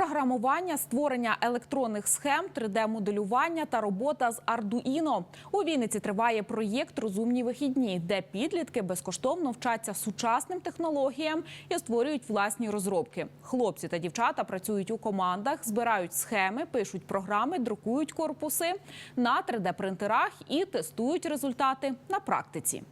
Програмування, створення електронних схем, 3D-моделювання та робота з Ардуїно. У Вінниці триває проєкт Розумні вихідні, де підлітки безкоштовно вчаться сучасним технологіям і створюють власні розробки. Хлопці та дівчата працюють у командах, збирають схеми, пишуть програми, друкують корпуси на 3D-принтерах і тестують результати на практиці.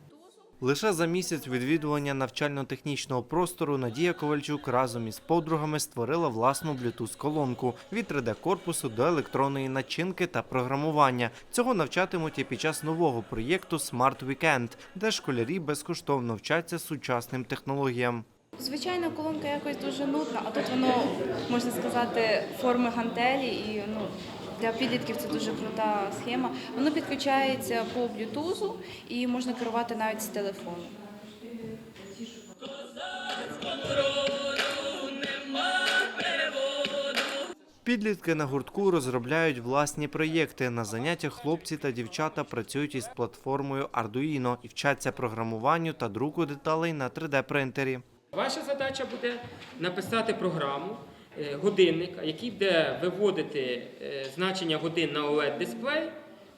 Лише за місяць відвідування навчально-технічного простору Надія Ковальчук разом із подругами створила власну Bluetooth-колонку від 3D-корпусу до електронної начинки та програмування. Цього навчатимуть і під час нового проєкту Smart Weekend, де школярі безкоштовно вчаться сучасним технологіям. Звичайно, колонка якось дуже нудна, а тут воно, можна сказати, форми гантелі і ну, для підлітків це дуже крута схема. Воно підключається по блютузу і можна керувати навіть з телефону. Підлітки на гуртку розробляють власні проєкти. На заняттях хлопці та дівчата працюють із платформою Arduino і вчаться програмуванню та друку деталей на 3D-принтері. Ваша задача буде написати програму е, годинника, який буде виводити е, значення годин на OLED-дисплей,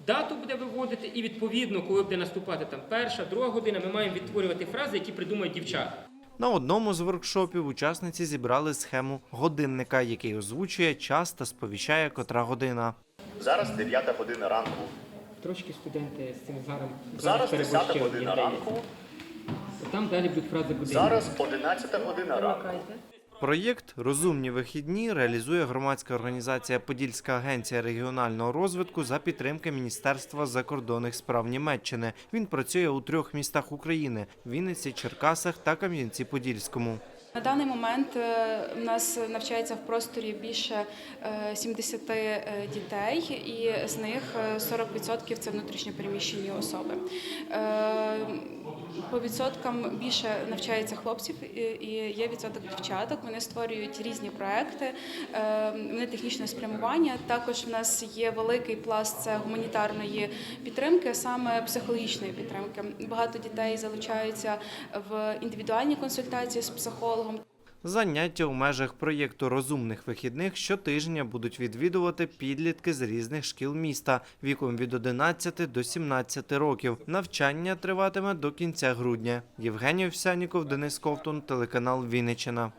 дату буде виводити, і відповідно, коли буде наступати там перша, друга година, ми маємо відтворювати фрази, які придумають дівчата. На одному з воркшопів учасниці зібрали схему годинника, який озвучує час та сповіщає котра година. Зараз 9 година ранку. Трошки студенти з цим зараз Зараз 10 година ранку. Там далі будуть фрази будинку. Зараз 11 година ранку. Проєкт Розумні вихідні реалізує громадська організація Подільська агенція регіонального розвитку за підтримки Міністерства закордонних справ Німеччини. Він працює у трьох містах України: Вінниці, Черкасах та Кам'янці-Подільському. На даний момент е, у нас навчається в просторі більше е, 70 е, дітей, і з них е, 40% це внутрішньо переміщені особи. По відсоткам більше навчається хлопців і- є відсоток дівчаток. Вони створюють різні проекти, е, вони технічне спрямування. Також в нас є великий пласт гуманітарної підтримки, саме психологічної підтримки. Багато дітей залучаються в індивідуальні консультації з психологом. Заняття у межах проєкту розумних вихідних щотижня будуть відвідувати підлітки з різних шкіл міста віком від 11 до 17 років. Навчання триватиме до кінця грудня. Євгеній Овсяніков, Денис Ковтун, телеканал Вінниччина.